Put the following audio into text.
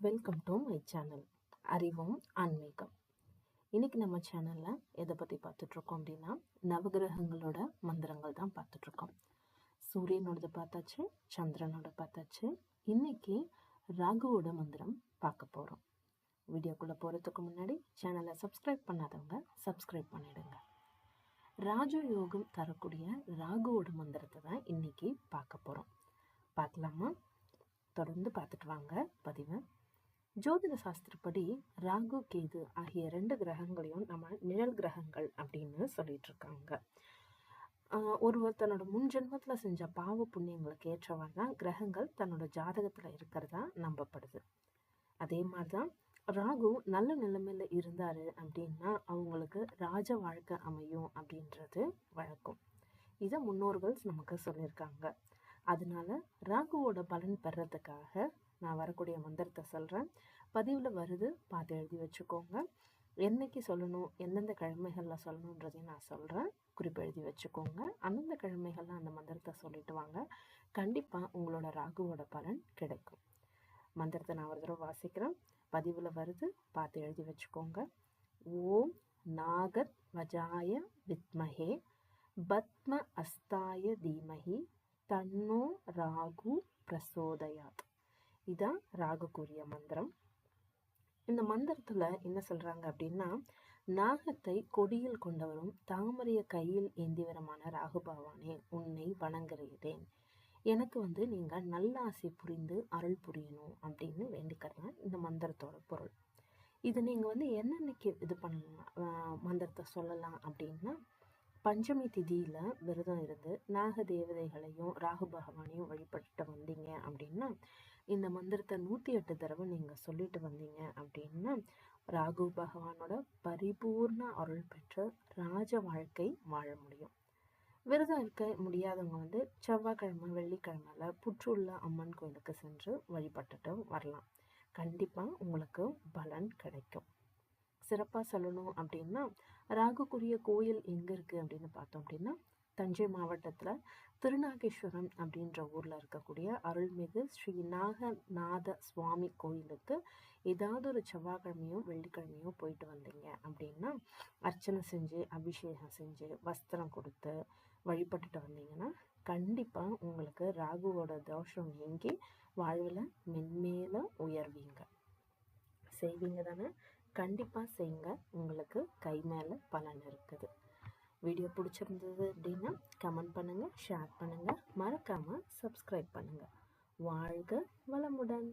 Welcome to my channel அறிவும் ஆன்மீகம் இன்னைக்கு நம்ம சேனலில் எதை பற்றி பார்த்துட்ருக்கோம் அப்படின்னா நவகிரகங்களோட மந்திரங்கள் தான் பார்த்துட்ருக்கோம். சூரியனோடது பார்த்தாச்சு சந்திரனோட பார்த்தாச்சு இன்னைக்கு ராகுவோட மந்திரம் பார்க்க போகிறோம் வீடியோக்குள்ளே போகிறதுக்கு முன்னாடி சேனலை சப்ஸ்கிரைப் பண்ணாதவங்க சப்ஸ்கிரைப் பண்ணிடுங்க. ராஜயோகம் தரக்கூடிய ராகுவோட மந்திரத்தை தான் இன்னைக்கு பார்க்க போகிறோம் பார்க்கலாமா? தொடர்ந்து பார்த்துட்டு வாங்க பதிவை. ஜோதிட சாஸ்திரப்படி ராகு கேது ஆகிய ரெண்டு கிரகங்களையும் நம்ம நிழல் கிரகங்கள் அப்படின்னு சொல்லிட்டு இருக்காங்க ஒருவர் தன்னோட முன் ஜென்மத்தில் செஞ்ச பாவ புண்ணியங்களுக்கு ஏற்றவாறு தான் கிரகங்கள் தன்னோட ஜாதகத்தில் இருக்கிறதா நம்பப்படுது. அதே மாதிரி தான் ராகு நல்ல நிலைமையில் இருந்தார் அப்படின்னா அவங்களுக்கு ராஜ வாழ்க்கை அமையும் அப்படின்றது வழக்கம். இதை முன்னோர்கள் நமக்கு சொல்லியிருக்காங்க. அதனால ராகுவோட பலன் பெறதுக்காக நான் வரக்கூடிய மந்திரத்தை சொல்கிறேன் பதிவில் வருது பார்த்து எழுதி வச்சுக்கோங்க. என்னைக்கு சொல்லணும் எந்தெந்த கிழமைகளில் சொல்லணுன்றதையும் நான் சொல்கிறேன் குறிப்பு எழுதி வச்சுக்கோங்க. அந்தந்த கிழமைகளில் அந்த மந்திரத்தை சொல்லிட்டு வாங்க. கண்டிப்பாக உங்களோட ராகுவோட பலன் கிடைக்கும். மந்திரத்தை நான் ஒரு தடவை வாசிக்கிறேன். பதிவில் வருது பார்த்து எழுதி வச்சுக்கோங்க. ஓம் நாகத் வஜாய வித்மஹே பத்ம அஸ்தாய தீமஹி தன்னோ ராகு பிரசோதயாத். இதான் ராகுக்குரிய மந்திரம். இந்த மந்திரத்துல என்ன சொல்றாங்க அப்படின்னா நாகத்தை கொடியில் கொண்டவரும் தாமரைய கையில் ஏந்திவரமான ராகு பகவானே உன்னை வணங்குகிறேன். எனக்கு வந்து நீங்க நல்ல ஆசை புரிந்து அருள் புரியணும் அப்படின்னு வேண்டிக்கிறேன் இந்த மந்திரத்தோட பொருள். இது நீங்க வந்து என்னென்னைக்கு இது பண்ணலாம் மந்திரத்தை சொல்லலாம் அப்படின்னா பஞ்சமி திதியில விரதம் இருந்து நாக தேவதைகளையும் ராகு பகவானையும் வழிபட்டு வந்தீங்க அப்படின்னா இந்த மந்திரத்தை நூற்றி எட்டு தடவை நீங்கள் சொல்லிட்டு வந்தீங்க அப்படின்னா ராகு பகவானோட பரிபூர்ண அருள் பெற்று ராஜ வாழ்க்கை வாழ முடியும். விரதம் இருக்க முடியாதவங்க வந்து செவ்வாய்க்கிழமை வெள்ளிக்கிழமையில் புற்றுள்ள அம்மன் கோயிலுக்கு சென்று வழிபட்டுட்டு வரலாம். கண்டிப்பாக உங்களுக்கு பலன் கிடைக்கும். சிறப்பாக சொல்லணும் அப்படின்னா ராகுக்குரிய கோயில் எங்கே இருக்குது அப்படின்னு பார்த்தோம் அப்படின்னா தஞ்சை மாவட்டத்தில் திருநாகேஸ்வரம் அப்படின்ற ஊரில் இருக்கக்கூடிய அருள்மிகு ஸ்ரீ நாகநாத சுவாமி கோயிலுக்கு ஏதாவது ஒரு செவ்வாய்க்கிழமையோ வெள்ளிக்கிழமையோ போயிட்டு வந்தீங்க அப்படின்னா அர்ச்சனை செஞ்சு அபிஷேகம் செஞ்சு வஸ்திரம் கொடுத்து வழிபட்டுட்டு வந்தீங்கன்னா கண்டிப்பாக உங்களுக்கு ராகுவோட தோஷம் நீங்கி வாழ்வில் மென்மேலும் உயர்வீங்க. செய்வீங்க தானே? கண்டிப்பாக செய்யுங்க உங்களுக்கு கை மேலே பலன் இருக்குது. வீடியோ பிடிச்சிருந்தது அப்படின்னா கமெண்ட் பண்ணுங்கள் ஷேர் பண்ணுங்கள் மறக்காமல் சப்ஸ்கிரைப் பண்ணுங்கள் வாழ்க வளமுடன்.